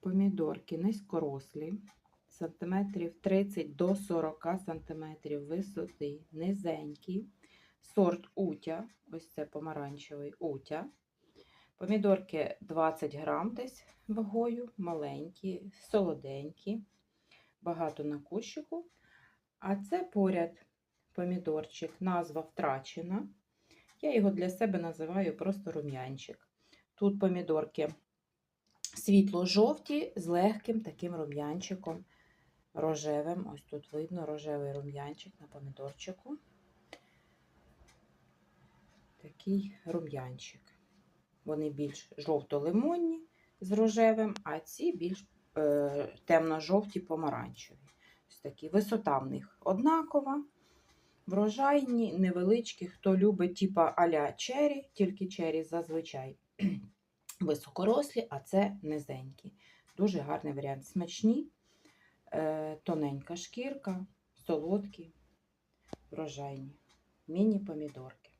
помідорки низькорослі, сантиметрів 30 до 40 сантиметрів висоти, низенькі. Сорт утя, ось це помаранчевий утя. Помідорки 20 грам десь вагою, маленькі, солоденькі, багато на кущику. А це поряд помідорчик, назва втрачена. Я його для себе називаю просто рум'янчик. Тут помідорки світло-жовті з легким таким рум'янчиком рожевим. Ось тут видно рожевий рум'янчик на помідорчику. Такий рум'янчик. Вони більш жовто-лимонні з рожевим, а ці більш е, темно-жовті помаранчеві. Ось такі. Висота в них однакова. Врожайні, невеличкі, хто любить типа аля чері, тільки чері зазвичай високорослі, а це низенькі. Дуже гарний варіант. Смачні, е, тоненька шкірка, солодкі, врожайні. Міні-помідорки.